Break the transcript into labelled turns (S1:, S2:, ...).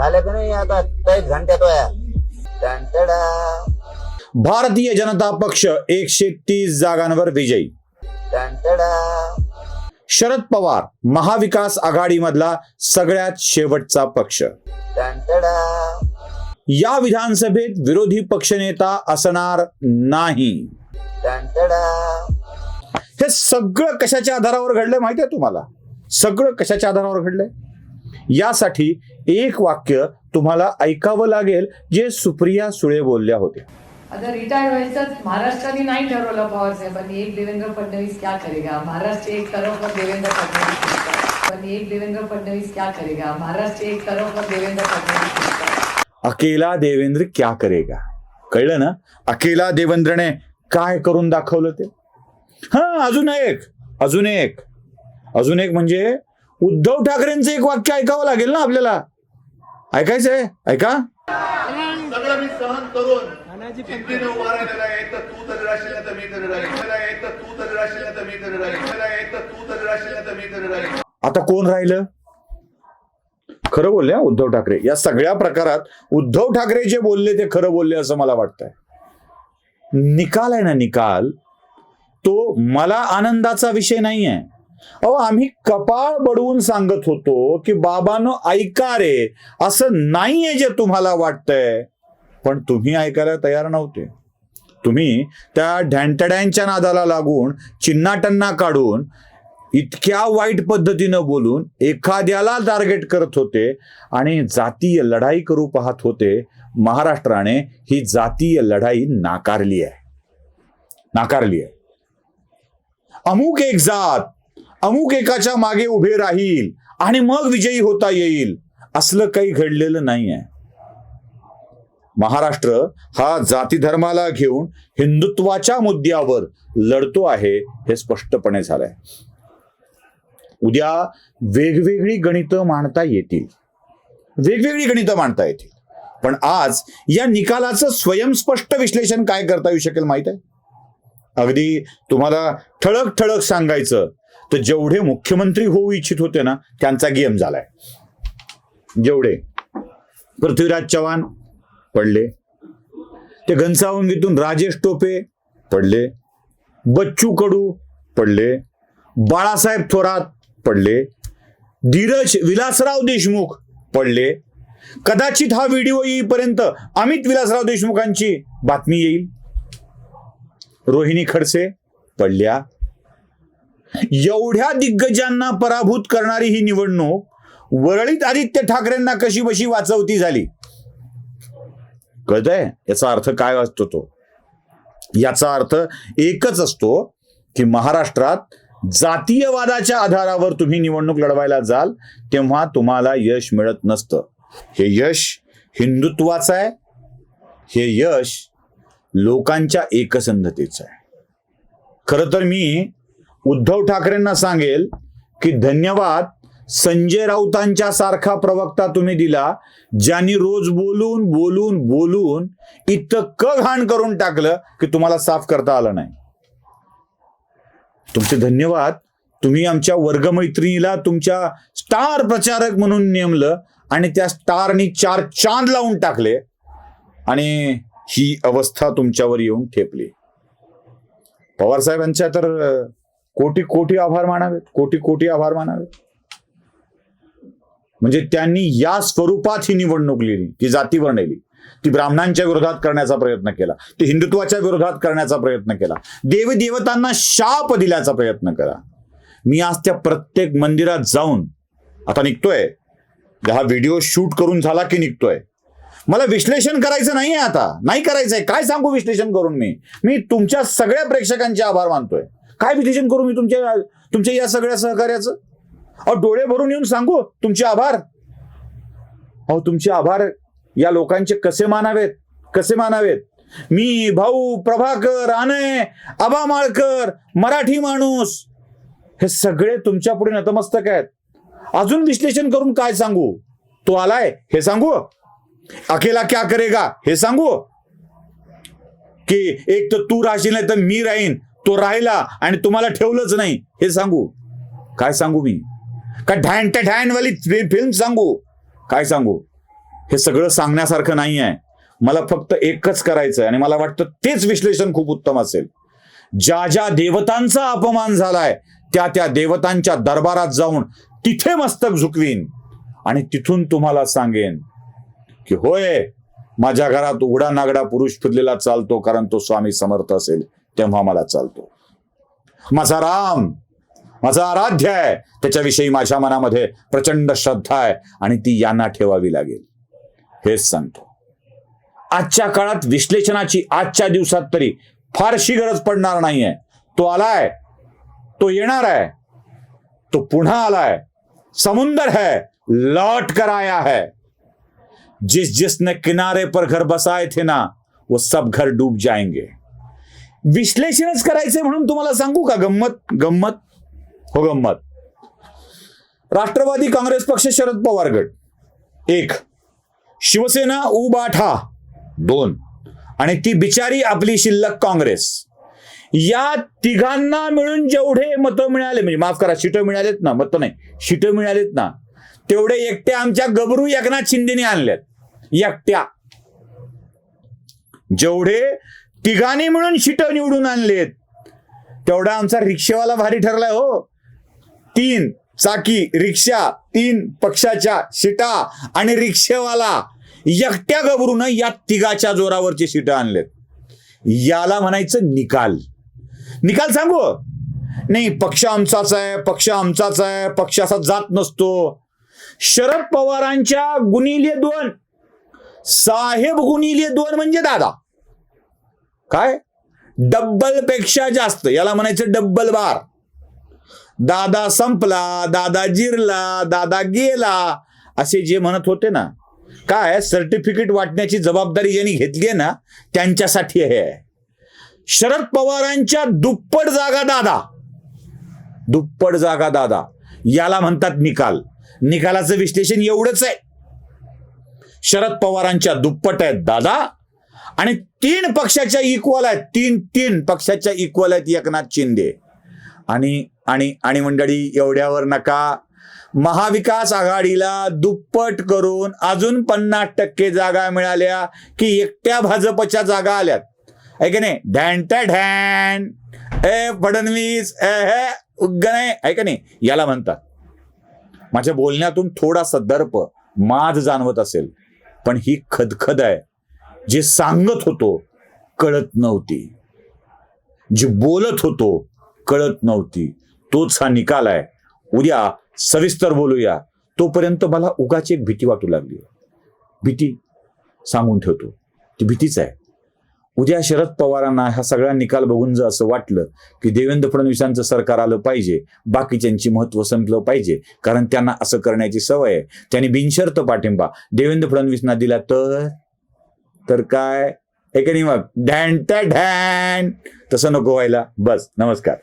S1: झालं का नाही आता? एक घंट्यात वया
S2: भारतीय जनता पक्ष एकशे तीस जागांवर विजयी. शरद पवार महाविकास आघाडीमधला सगळ्यात शेवटचा पक्ष. या विधानसभेत विरोधी पक्षनेता असणार नाही. हे सगळं कशाच्या आधारावर घडलंय माहिती आहे तुम्हाला? सगळं कशाच्या आधारावर घडलंय? यासाठी एक वाक्य तुम्हाला ऐकावं लागेल जे सुप्रिया सुळे बोलल्या होत्या.
S3: आता रिटायर महाराष्ट्राने नाही ठरवलं पवार साहेबांनी एक देवेंद्र फडणवीस क्या करेगा? महाराष्ट्र एक तरफ और देवेंद्र फडणवीस एक देवेंद्र फडणवीस क्या करेगा? महाराष्ट्र एक तरफ और देवेंद्र फडणवीस.
S2: अकेला देवेंद्र क्या करेगा? कळलं ना? अकेला देवेंद्रने काय करून दाखवलं ते? हा अजून एक अजून एक. अजून एक म्हणजे उद्धव ठाकरेंचं एक वाक्य ऐकावं लागेल ना आपल्याला? ऐकायचंय? ऐका.
S4: सगळं मी सहन करून जिद्दीने उभा राहिलेला आहे. तर तू तरी राशील नाही तर मी तरी राहील. मला एक तर तू तरी राशील नाही तर मी तरी राहील. मला एक तर तू तरी राशील नाही तर मी तरी राहील.
S2: आता कोण राहिलं? खरं बोलले उद्धव ठाकरे. या सगळ्या प्रकारात उद्धव ठाकरे जे बोलले ते खरं बोलले असं मला वाटतंय. निकाल आहे ना निकाल? तो मला आनंदाचा विषय नाही आहे अहो आम्ही कपाळ बडवून सांगत होतो की बाबानं ऐका रे असं नाहीये जे तुम्हाला वाटतंय. पण तुम्ही ऐकायला तयार नव्हते. तुम्ही त्या ढॅन्टड्यांच्या नादाला लागून चिन्नाटन्ना काढून इतक्या वाईट पद्धतीनं बोलून एखाद्याला टार्गेट करत होते आणि जातीय लढाई करू पाहत होते महाराष्ट्राने ही जातीय लढाई नाकारली आहे. नाकारली आहे. अमुक एक जात अमुक एकाच्या मागे उभे राहील आणि मग विजयी होता येईल. असलं काही घडलेलं नाही आहे महाराष्ट्र हा जाती धर्माला घेऊन हिंदुत्वाच्या मुद्द्यावर लढतो आहे हे स्पष्टपणे झालंय. उद्या वेगवेगळी गणितं मांडता येतील. वेगवेगळी गणितं मांडता येतील. पण आज या निकालाचं स्वयंस्पष्ट विश्लेषण काय करता येऊ शकेल माहीत आहे? अगदी तुम्हाला ठळक ठळक सांगायचं तर जेवढे मुख्यमंत्री होऊ इच्छित होते ना त्यांचा गेम झालाय. जेवढे. पृथ्वीराज चव्हाण पडले. ते घनसावंगीतून राजेश टोपे पडले. बच्चू कडू पडले. बाळासाहेब थोरात पडले. धीरज विलासराव देशमुख पडले. कदाचित हा व्हिडिओ येईपर्यंत अमित विलासराव देशमुखांची बातमी येईल. रोहिणी खडसे पडल्या. एवढ्या दिग्गजांना पराभूत करणारी ही निवडणूक वरळीत आदित्य ठाकरेंना कशी बशी वाचवती झाली? कळतंय? याचा अर्थ काय असतो तो? याचा अर्थ एकच असतो की महाराष्ट्रात जातीयवादाच्या आधारावर तुम्ही निवडणूक लढवायला जाल तेव्हा तुम्हाला यश मिळत नसतं. हे यश हिंदुत्वाचं आहे. हे यश लोकांच्या एकसंधतेचं आहे. खरं तर मी उद्धव ठाकरेंना सांगेल की धन्यवाद संजय राऊतांच्या सारखा प्रवक्ता तुम्ही दिला ज्यांनी रोज बोलून बोलून बोलून इतकं घाण करून टाकलं की तुम्हाला साफ करता आलं नाही. तुमचे धन्यवाद. तुम्ही आमच्या वर्गमैत्रिणीला तुमच्या स्टार प्रचारक म्हणून नेमलं आणि त्या स्टारनी चार चांद लावून टाकले आणि ही अवस्था तुमच्यावर येऊन ठेपली. पवार साहेबांच्या तर कोटी कोटी आभार मानावेत कोटी कोटी आभार मानावेत. म्हणजे त्यांनी या स्वरूपात ही निवडणूक लिहिली ती जातीवर नेली. ती ब्राह्मणांच्या विरोधात करण्याचा प्रयत्न केला ती हिंदुत्वाच्या विरोधात करण्याचा प्रयत्न केला देवी देवतांना शाप दिल्याचा प्रयत्न केला. मी आज त्या प्रत्येक मंदिरात जाऊन आता निघतोय. हा व्हिडिओ शूट करून झाला की निघतोय. मला विश्लेषण करायचं नाही आहे आता. नाही करायचंय. काय सांगू विश्लेषण करून मी? मी तुमच्या सगळ्या प्रेक्षकांचे आभार मानतोय. काय विश्लेषण करू मी तुमच्या तुमच्या या सगळ्या सहकार्याचं? अहो डोळे भरून येऊन सांगू तुमचे आभार. अहो तुमचे आभार या लोकांचे कसे मानावेत? कसे मानावेत? मी भाऊ प्रभाकर आनय आबा माळकर मराठी माणूस. हे सगळे तुमच्यापुढे नतमस्तक आहेत. अजून विश्लेषण करून काय सांगू? तो आलाय हे सांगू? अकेला क्या करेगा? हे सांगू? की एक तर तू राहशील नाही तर मी राहीन. तो राहिला आणि तुम्हाला ठेवलंच नाही हे सांगू. काय सांगू मी? का ढॅन ते ढॅनवाली फिल्म सांगू? काय सांगू? हे सगळं सांगण्यासारखं नाही आहे. मला फक्त एकच करायचं आहे आणि मला वाटतं तेच विश्लेषण खूप उत्तम असेल. ज्या ज्या देवतांचा अपमान झालाय त्या त्या देवतांच्या दरबारात जाऊन तिथे मस्तक झुकवीन आणि तिथून तुम्हाला सांगेन की होय माझ्या घरात उघडा नागडा पुरुष फिरलेला चालतो कारण तो स्वामी समर्थ असेल. तेव्हा मला चालतो. माझा राम माझा आराध्य आहे. त्याच्याविषयी माझ्या मनामध्ये प्रचंड श्रद्धा आहे आणि ती यांना ठेवावी लागेल. हेच सांगतो. आजच्या काळात विश्लेषणाची आजच्या दिवसात तरी फारशी गरज पडणार नाहीये. तो आलाय तो येणार आहे तो पुन्हा आलाय. समुंदर है लौट कर आया है. जिस जिसने किनारे पर घर बसाए थे ना वो सब घर डूब जाएंगे. विश्लेषणच करायचे म्हणून तुम्हाला सांगू का गंमत? गंमत? हो गंमत. राष्ट्रवादी काँग्रेस पक्ष शरद पवार गट. एक. शिवसेना उबाठा दोन. आणि ती बिचारी आपली शिल्लक काँग्रेस. या तिघांना मिळून जेवढे मतं मिळाले म्हणजे माफ करा शिटं मिळालेत ना? मतं नाही. शिटं मिळालेत ना? तेवढे एकट्या आमच्या गबरू एकनाथ शिंदेने आणल्यात एकट्या. जेवढे तिघांनी मिळून शिटं निवडून आणलेत. तेवढा आमचा रिक्षेवाला भारी ठरलाय हो. तीन चाकी रिक्षा तीन पक्षाच्या शिटा आणि रिक्षेवाला एकट्या गबरूनं या तिघाच्या जोरावरचे शिटं आणलेत. याला म्हणायचं निकाल. निकाल सांगू? नाही पक्ष आमचाच आहे पक्ष आमचाच आहे पक्ष असा जात नसतो. शरद पवारांच्या गुणिले दोन साहेब गुणिले दोन म्हणजे दादा. काय? डब्बलपेक्षा जास्त. याला म्हणायचं डब्बल बार. दादा संपला दादा जिरला दादा गेला. असे जे म्हणत होते ना काय? सर्टिफिकेट वाटण्याची जबाबदारी ज्यांनी घेतली आहे ना त्यांच्यासाठी हे आहे. शरद पवारांच्या दुप्पट जागा दादा. दुप्पट जागा दादा. याला म्हणतात निकाल. निकालाचं विश्लेषण एवढंच आहे. शरद पवारांच्या दुप्पट आहेत दादा. आणि तीन पक्षाच्या इक्वल आहेत. तीन तीन पक्षाच्या इक्वल आहेत एकनाथ शिंदे. आणि आणि आणि मंडळी एवढ्यावर नका. महाविकास आघाडीला दुप्पट करून अजून पन्नास टक्के जागा मिळाल्या की एकट्या भाजपच्या जागा आल्यात. आहे की नाही? ढॅनट्या ढॅन ए फडणवीस ए हे उग्गण आहे आहे का नाही? याला म्हणतात. माझ्या बोलण्यातून थोडासा दर्प माज जाणवत असेल. पण ही खदखद आहे. जे सांगत होतो कळत नव्हती. जी बोलत होतो कळत नव्हती. तोच हा निकाल आहे. उद्या सविस्तर बोलूया. तोपर्यंत मला उगाची एक भीती वाटू लागली. भीती सांगून ठेवतो. ती भीतीच आहे. उद्या शरद पवारांना हा सगळा निकाल बघून जर असं वाटलं की देवेंद्र फडणवीसांचं सरकार आलं पाहिजे बाकीच्यांची महत्त्व संपलं पाहिजे कारण त्यांना असं करण्याची सवय आहे. त्यांनी बिनशर्त पाठिंबा देवेंद्र फडणवीसना दिला तर तर काय? हे की नाही मग? ढॅन त्या ढॅन! तसं नको व्हायला. बस नमस्कार.